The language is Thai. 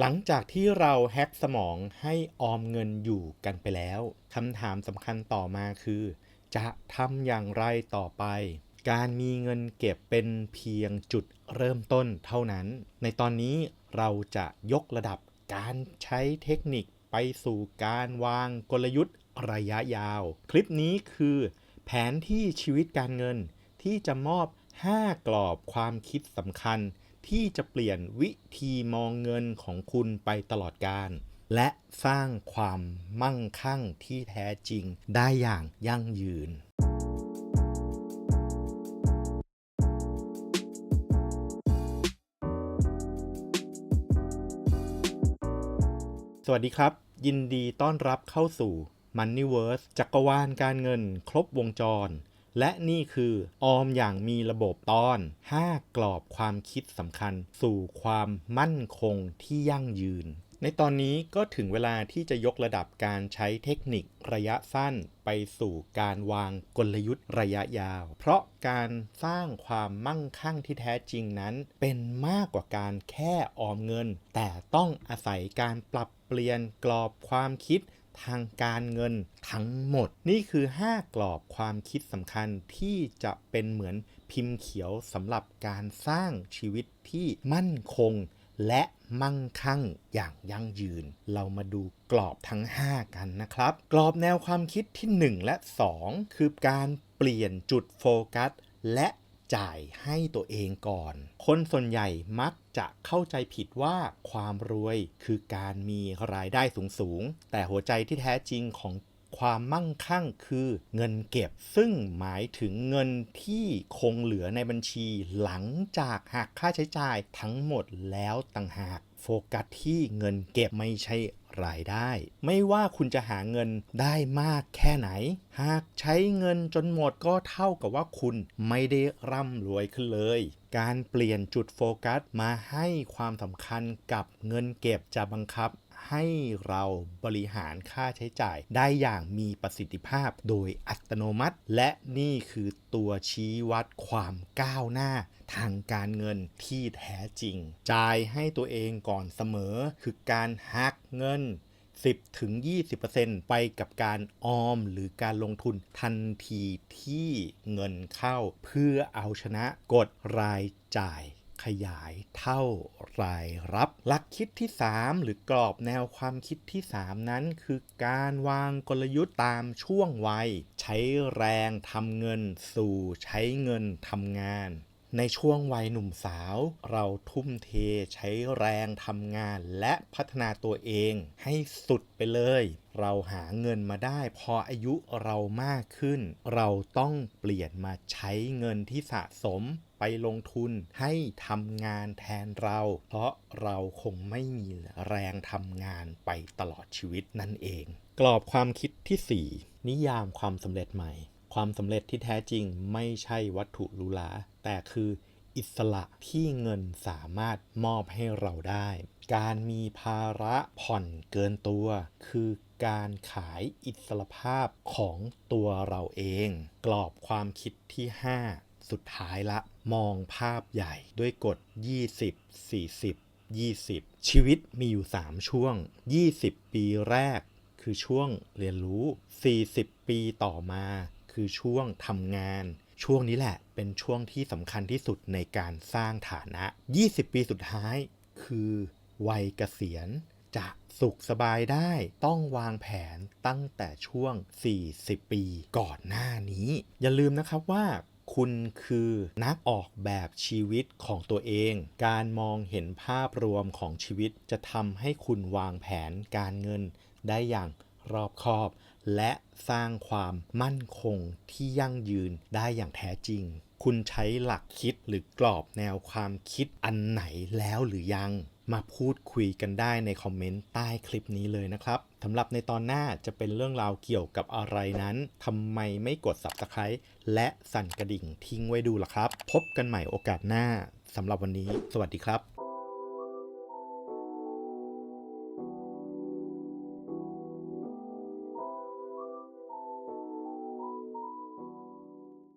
หลังจากที่เราแฮ็กสมองให้ออมเงินอยู่กันไปแล้วคำถามสำคัญต่อมาคือ จะทำอย่างไรต่อไป การมีเงินเก็บเป็นเพียงจุดเริ่มต้นเท่านั้น ในตอนนี้เราจะยกระดับการใช้เทคนิคไปสู่การวางกลยุทธ์ระยะยาว คลิปนี้คือ แผนที่ชีวิตการเงินที่จะมอบ 5 กรอบความคิดสำคัญ ที่จะเปลี่ยนวิธีมองเงินของคุณไปตลอดการ และสร้างความมั่งคั่งที่แท้จริงได้อย่างยั่งยืนสวัสดีครับ ยินดีต้อนรับเข้าสู่ Moneyverse จักรวาลการเงินครบวงจร และนี่คือออมอย่างมีระบบตอน 5 กรอบความคิดสำคัญ สู่ความมั่นคงที่ยั่งยืน ในตอนนี้ก็ถึงเวลาที่จะยกระดับการใช้เทคนิคระยะสั้นไปสู่การวางกลยุทธ์ระยะยาว เพราะการสร้างความมั่งคั่งที่แท้จริงนั้น เป็นมากกว่าการแค่ออมเงิน แต่ต้องอาศัยการปรับเปลี่ยนกรอบความคิด ทางการเงินทั้งหมด นี่คือ 5 กรอบความคิดสำคัญที่จะเป็นเหมือนพิมพ์เขียวสำหรับการสร้างชีวิตที่มั่นคง และมั่งคั่งอย่างยั่งยืน เรามาดูกรอบทั้ง 5 กันนะครับ กรอบแนวความคิดที่ 1 และ 2 คือการเปลี่ยนจุดโฟกัส และ จ่ายให้ตัวเองก่อน คนส่วนใหญ่มักจะเข้าใจผิดว่าความรวยคือการมีรายได้สูงๆ แต่หัวใจที่แท้จริงของความมั่งคั่งคือเงินเก็บ ซึ่งหมายถึงเงินที่คงเหลือในบัญชีหลังจากหักค่าใช้จ่ายทั้งหมดแล้วต่างหาก โฟกัสที่เงินเก็บไม่ใช่ รายได้ ไม่ว่าคุณจะหาเงินได้มากแค่ไหน หากใช้เงินจนหมดก็เท่ากับว่าคุณไม่ได้ร่ำรวยขึ้นเลย การเปลี่ยนจุดโฟกัสมาให้ความสำคัญกับเงินเก็บจะบังคับ ให้เราบริหารค่าใช้จ่าย ได้อย่างมีประสิทธิภาพโดยอัตโนมัติ และนี่คือตัวชี้วัดความก้าวหน้าทางการเงินที่แท้จริง จ่ายให้ตัวเองก่อนเสมอ คือการหักเงิน10ถึง20%ไปกับการออมหรือการลงทุนทันทีที่เงินเข้า เพื่อเอาชนะกดรายจ่ายขยายเท่า รายรับ หลักคิดที่ 3 หรือกรอบแนวความคิดที่ 3 นั้น คือการวางกลยุทธ์ตามช่วงวัย ใช้แรงทำเงิน สู่ใช้เงินทำงานในช่วงวัยหนุ่มสาว เราทุ่มเทใช้แรงทำงานและพัฒนาตัวเองให้สุดไปเลย เราหาเงินมาได้พออายุเรามากขึ้น เราต้องเปลี่ยนมาใช้เงินที่สะสม ไปลงทุนให้ทำงานแทนเรา เพราะเราคงไม่มีแรงทำงานไปตลอดชีวิตนั่นเอง กรอบความคิดที่ 4 นิยามความสำเร็จใหม่ ความสำเร็จที่แท้จริงไม่ใช่วัตถุหรูหราแต่คืออิสระที่เงินสามารถมอบให้เราได้ การมีภาระผ่อนเกินตัว คือการขายอิสรภาพของตัวเราเอง กรอบความคิดที่ 5 สุดท้ายละมองภาพใหญ่ด้วยกฎ 20 40 20 ชีวิตมีอยู่ 3 ช่วง 20 ปีแรก คือช่วงเรียนรู้ 40 ปีต่อมา คือช่วงทำงาน ช่วงนี้แหละเป็นช่วงที่สำคัญที่สุดในการสร้างฐานะ 20 ปีสุดท้าย คือวัยเกษียณจะสุขสบายได้ต้องวางแผนตั้งแต่ช่วง 40 ปีก่อนหน้านี้ อย่าลืมนะครับว่า คุณคือนักออกแบบชีวิตของตัวเอง การมองเห็นภาพรวมของชีวิตจะทำให้คุณวางแผนการเงินได้อย่างรอบคอบ และสร้างความมั่นคงที่ยั่งยืนได้อย่างแท้จริง คุณใช้หลักคิดหรือกรอบแนวความคิดอันไหนแล้วหรือยัง มาพูดคุยกันได้ในคอมเมนต์ใต้คลิปนี้เลยนะครับสำหรับในตอนหน้าจะเป็นเรื่องราวเกี่ยวกับอะไรนั้นทำไมไม่กด Subscribe และสั่นกระดิ่งทิ้งไว้ดูล่ะครับ พบกันใหม่โอกาสหน้าสำหรับวันนี้ สวัสดีครับ